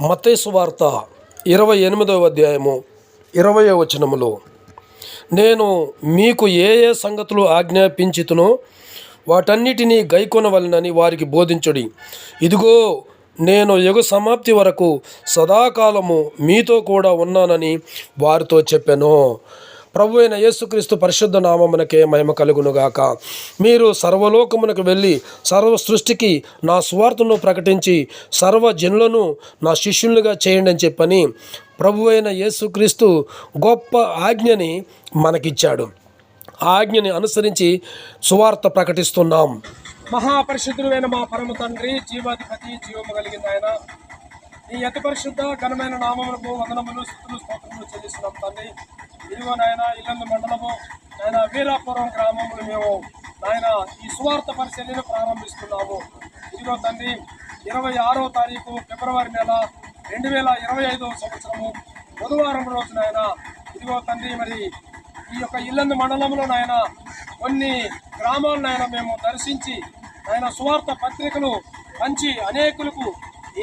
మతేసు వార్త ఇరవై ఎనిమిదవ అధ్యాయము ఇరవై వచనములో నేను మీకు ఏ ఏ సంగతులు ఆజ్ఞాపించుతునో వాటన్నిటినీ గైకొనవలనని వారికి బోధించుడి. ఇదిగో నేను యుగ సమాప్తి వరకు సదాకాలము మీతో కూడా ఉన్నానని వారితో చెప్పాను. ప్రభు అయిన యేసుక్రీస్తు పరిశుద్ధ నామమునకే మహిమ కలుగునుగాక. మీరు సర్వలోకమునకు వెళ్ళి సర్వ సృష్టికి నా స్వార్థను ప్రకటించి సర్వ జనులను నా శిష్యులుగా చేయండి అని చెప్పని ప్రభు అయిన యేసుక్రీస్తు గొప్ప ఆజ్ఞని మనకిచ్చాడు. ఆ ఆజ్ఞని అనుసరించి సువార్త ప్రకటిస్తున్నాం. మహాపరిశుద్ధుడైన మా పరమ తండ్రి జీవాధిపతి జీవము కలిగిన ఆయన ఈ అతి పరిశుద్ధ ఘనమైన నామములకు వందనములు స్థుతులు స్తోత్రములు చెల్లిస్తున్నాం తండ్రి. ఇదిగో నాయన ఇల్లందు మండలము నాయన వీరాపురం గ్రామములు మేము నాయన ఈ సువార్త పరిశీలన ప్రారంభిస్తున్నాము. ఇదిగో తండ్రి ఇరవై ఆరో తారీఖు ఫిబ్రవరి నెల రెండు వేల ఇరవై ఐదవ సంవత్సరము బుధవారం రోజు నాయన. ఇదిగో తండ్రి మరి ఈ యొక్క ఇల్లందు మండలంలో నాయన కొన్ని గ్రామాలను నాయన మేము దర్శించి ఆయన సువార్త పత్రికలు పంచి అనేకులకు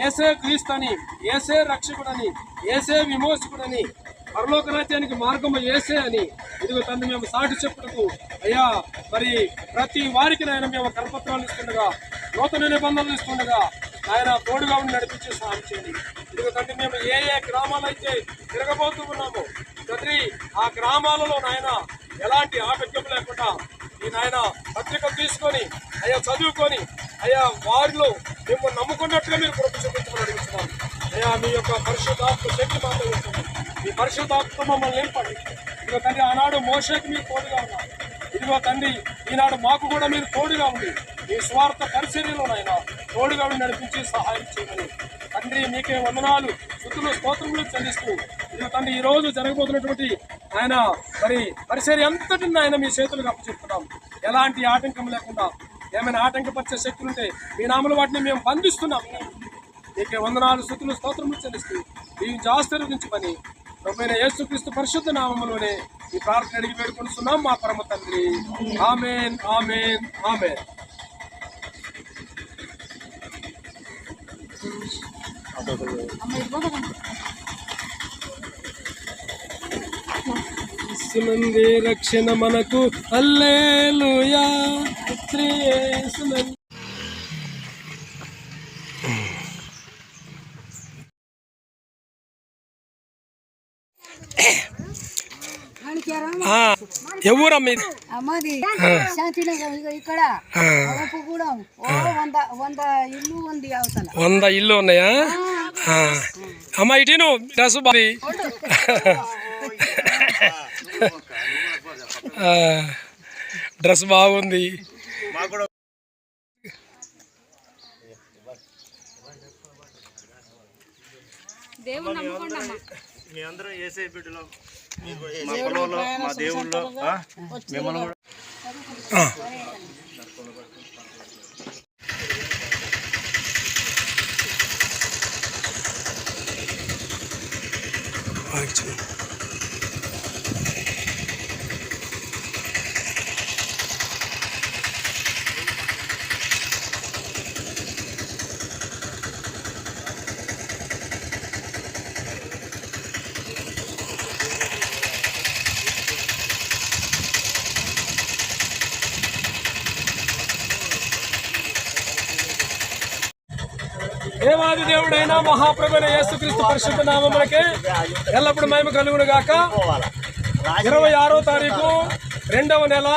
ఏసే క్రీస్తని ఏసే రక్షకుడని ఏసే విమోచకుడని పరలోక రాజ్యానికి మార్గము ఏసే అని. ఇదిగో తను మేము సాటి చెప్పుటకు అయ్యా మరి ప్రతి వారికి నాయన మేము కరపత్రాలు ఇస్తుండగా నూతన నిబంధనలు ఇస్తుండగా ఆయన తోడుగా ఉండి నడిపించే సహాయం చేయండి. ఇదిగో తండ్రి మేము ఏ ఏ గ్రామాలైతే తిరగబోతూ ఉన్నామో తండ్రి ఆ గ్రామాలలో నాయన ఎలాంటి ఆటంకం లేకుండా ఈ నాయన పత్రిక తీసుకొని అయ్యా చదువుకొని అయ్యా వారిలో మేము నమ్ముకున్నట్టుగా మీరు కృప చూపించమని అడుగుతున్నాను అయ్యా మీ యొక్క పరిశుద్ధాత్మ శక్తి మాత్రం ఇస్తుంది మీ పరిశుద్ధాత్మ మమ్మల్ని నింపండి. ఇదిగో తండ్రి ఆనాడు మోషకి మీరు తోడుగా ఉన్నారు. ఇదిగో తండ్రి ఈనాడు మాకు కూడా మీరు తోడుగా ఉంది మీ స్వార్థ పరిచర్యలో నాయన తోడుగా ఉండి నడిపించి సహాయం చేయమని. తండ్రి మీకే వందనాలు శుద్ధులు స్తోత్రములు చెల్లిస్తూ ఇదిగో తండ్రి ఈ రోజు జరగబోతున్నటువంటి ఆయన మరి పరిచర్య అంతటిని ఆయన మీ చేతులకు అప్పచెప్తున్నాం. ఎలాంటి ఆటంకం లేకుండా ఏమైనా ఆటంకపరిచే శక్తులు ఉంటే మీ నామలు వాటిని మేము బంధిస్తున్నాం. నీకే వందనాలు స్థుతులు స్తోత్రములు చెల్లిస్తూ ఈ ఆశీర్వదించి పని ప్రభుత్వ యేసుక్రీస్తు పరిశుద్ధ నామములోనే ఈ ప్రార్థన అడిగి వేడుకొనిస్తున్నాం మా పరమ తండ్రి. Amen amen amen. యేసునందే రక్షణ మనకు. హల్లెలూయా. శ్రీ ఎవరమ్మ ఇది? మాది శాంతినగర్ ఇగో ఇక్కడ. కూడా ఓ వంద వంద ఇల్లు ఉంది అవతల. వంద ఇల్లు ఉన్నాయా. అమ్మ ఇటీను డ్రెస్ బాది. డ్రెస్ బాగుంది. మీ అందరం ఏసే బిడ్డలో మా పొలంలో మా దేవుళ్ళు? మిమ్మల్ని కూడా ఆ. ఆగిచ్చు. దేవాది దేవుడైన మహాప్రభుని యేసుక్రీస్తు పరిశుద్ధ నామములకే ఎల్లప్పుడు మేము కలుగును గాక. ఇరవై ఆరో తారీఖు రెండవ నెల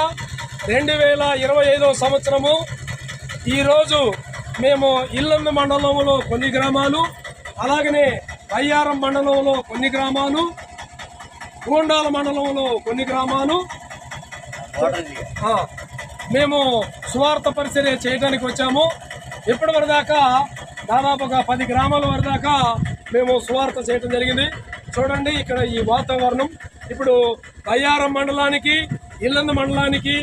రెండు వేల ఇరవై ఐదవ సంవత్సరము. ఈరోజు మేము ఇల్లందు మండలంలో కొన్ని గ్రామాలు అలాగనే బయ్యారం మండలంలో కొన్ని గ్రామాలు గోండాల మండలంలో కొన్ని గ్రామాలు. మేము సువార్త పరిచర్య చేయడానికి వచ్చాము. ఇప్పటివరదాకా దాదాపుగా దాదాపు ఒక పది గ్రామాల వరదాకా మేము సువార్త చేయడం జరిగింది. చూడండి ఇక్కడ ఈ వాతావరణం. ఇప్పుడు బయ్యారం మండలానికి ఇల్లంద మండలానికి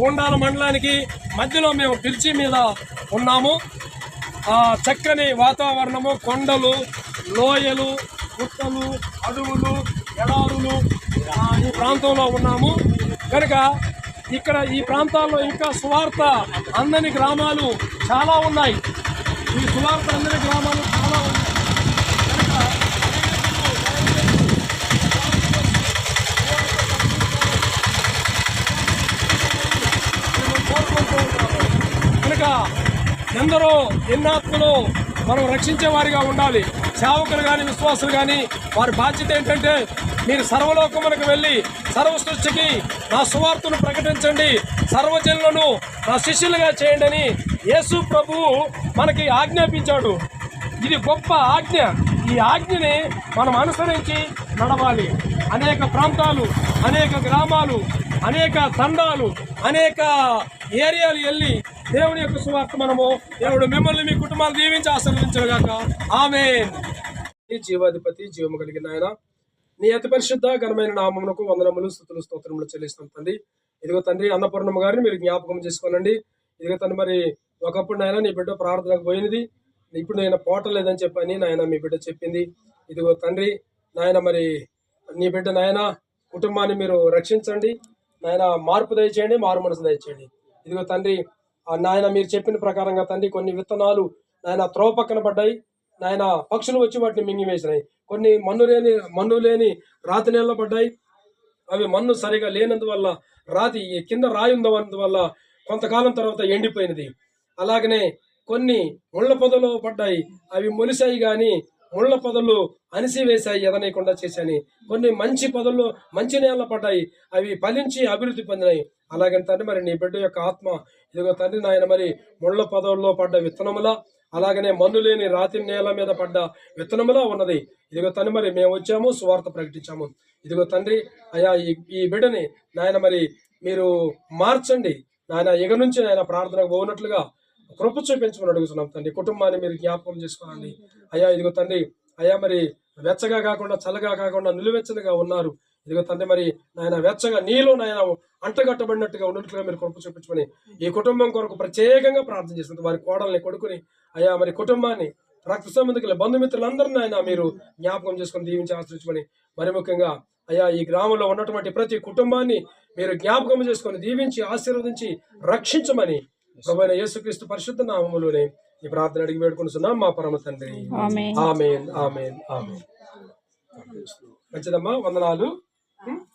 కొండాల మండలానికి మధ్యలో మేము పిలిచి మీద ఉన్నాము. ఆ చక్కని వాతావరణము కొండలు లోయలు గుట్టలు అడవులు ఎడారులు ఈ ప్రాంతంలో ఉన్నాము. కనుక ఇక్కడ ఈ ప్రాంతాల్లో ఇంకా సువార్త అందని గ్రామాలు చాలా ఉన్నాయి. ఈ సువార్త అందిన గ్రామాలు చాలా కనుక ఎందరో ఎన్నాత్మలు మనం రక్షించేవారిగా ఉండాలి. సేవకులు కానీ విశ్వాసులు కానీ వారి బాధ్యత ఏంటంటే మీరు సర్వలోకములకు వెళ్ళి సర్వసృష్టికి నా సువార్తను ప్రకటించండి. సర్వజనులను నా శిష్యులుగా చేయండి అని యేసు ప్రభువు మనకి ఆజ్ఞాపించాడు. ఇది గొప్ప ఆజ్ఞ. ఈ ఆజ్ఞని మనం అనుసరించి నడవాలి. అనేక ప్రాంతాలు అనేక గ్రామాలు అనేక తండాలు అనేక ఏరియాలు వెళ్ళి దేవుని యొక్క సువార్త మనము దేవుడు మిమ్మల్ని మీ కుటుంబాలు దీవించి ఆశీర్వదించగాక ఆమె జీవాధిపతి జీవము కలిగిన ఆయన నీ అతి పరిశుద్ధ ఘనమైన నామమునకు వందనములు స్థుతులు స్తోత్రములు చెల్లిస్తాం తండ్రి. ఇదిగో తండ్రి అన్నపూర్ణమ్మ గారిని మీరు జ్ఞాపకం చేసుకోనండి. ఇదిగో తను మరి ఒకప్పుడు నాయన నీ బిడ్డ ప్రార్థనకు పోయినది. ఇప్పుడు నేను పోవటలేదని చెప్పని నాయన మీ బిడ్డ చెప్పింది. ఇదిగో తండ్రి నాయన మరి నీ బిడ్డ నాయన కుటుంబాన్ని మీరు రక్షించండి. నాయన మార్పు దయచేయండి మారు మనసు దయచేయండి. ఇదిగో తండ్రి నాయన మీరు చెప్పిన ప్రకారంగా తండ్రి కొన్ని విత్తనాలు నాయన త్రోవ పక్కన పడ్డాయి. నాయన పక్షులు వచ్చి వాటిని మింగివేసినాయి కొన్ని మన్ను లేని మన్ను లేని రాతి నేలలో పడ్డాయి. అవి మన్ను సరిగా లేనందువల్ల రాతి కింద రాయి ఉందన్నందువల్ల కొంతకాలం తర్వాత ఎండిపోయినది. అలాగనే కొన్ని ముళ్ళ పొదలు పడ్డాయి. అవి మొలిసాయి గాని ముళ్ళ పొదలు అనిసి వేశాయి ఎదనీయకుండా చేశాని కొన్ని మంచి పొదలు మంచి నేల పడ్డాయి. అవి ఫలించి అభివృద్ధి పొందినాయి. అలాగని తండ్రి మరి నీ బిడ్డ యొక్క ఆత్మ. ఇదిగో తండ్రి నాయన మరి ముళ్ళ పొదల్లో పడ్డ విత్తనముల అలాగనే మన్ను లేని రాతి నేల మీద పడ్డ విత్తనములా ఉన్నది. ఇదిగో తండ్రి మరి మేము వచ్చాము సువార్త ప్రకటించాము. ఇదిగో తండ్రి అయ్యా ఈ ఈ బిడ్డని నాయన మరి మీరు మార్చండి. నాయన ఎగ నుంచి నాయన ప్రార్థనకు పోనట్లుగా కృప చూపించమని అడుగుతున్నాం తండ్రి. కుటుంబాన్ని మీరు జ్ఞాపకం చేసుకోండి అయ్యా ఇదిగో తండ్రి అయ్యా మరి వెచ్చగా కాకుండా చల్లగా కాకుండా నిలువెచ్చనిగా ఉన్నారు. ఇదిగో తండ్రి మరి నాయన వెచ్చగా నీలో నాయన అంటగట్టబడినట్టుగా ఉన్నట్లుగా మీరు కృప చూపించమని ఈ కుటుంబం కొరకు ప్రత్యేకంగా ప్రార్థన చేస్తుంది వారి కోడల్ని కొడుకుని అయ్యా మరి కుటుంబాన్ని రక్త సంబంధికుల బంధుమిత్రులందరినీ ఆయన మీరు జ్ఞాపకం చేసుకొని దీవించి ఆశ్రయించమని మరి ముఖ్యంగా అయ్యా ఈ గ్రామంలో ఉన్నటువంటి ప్రతి కుటుంబాన్ని మీరు జ్ఞాపకం చేసుకొని దీవించి ఆశీర్వదించి రక్షించమని ప్రభైన యేసుక్రీస్తు పరిశుద్ధ నామములోనే ఈ ప్రార్థన అడిగి వేడుకుంటున్నాం మా పరమ తండ్రి. Amen amen amen. మంచిదమ్మా వందనాలు. ¿eh?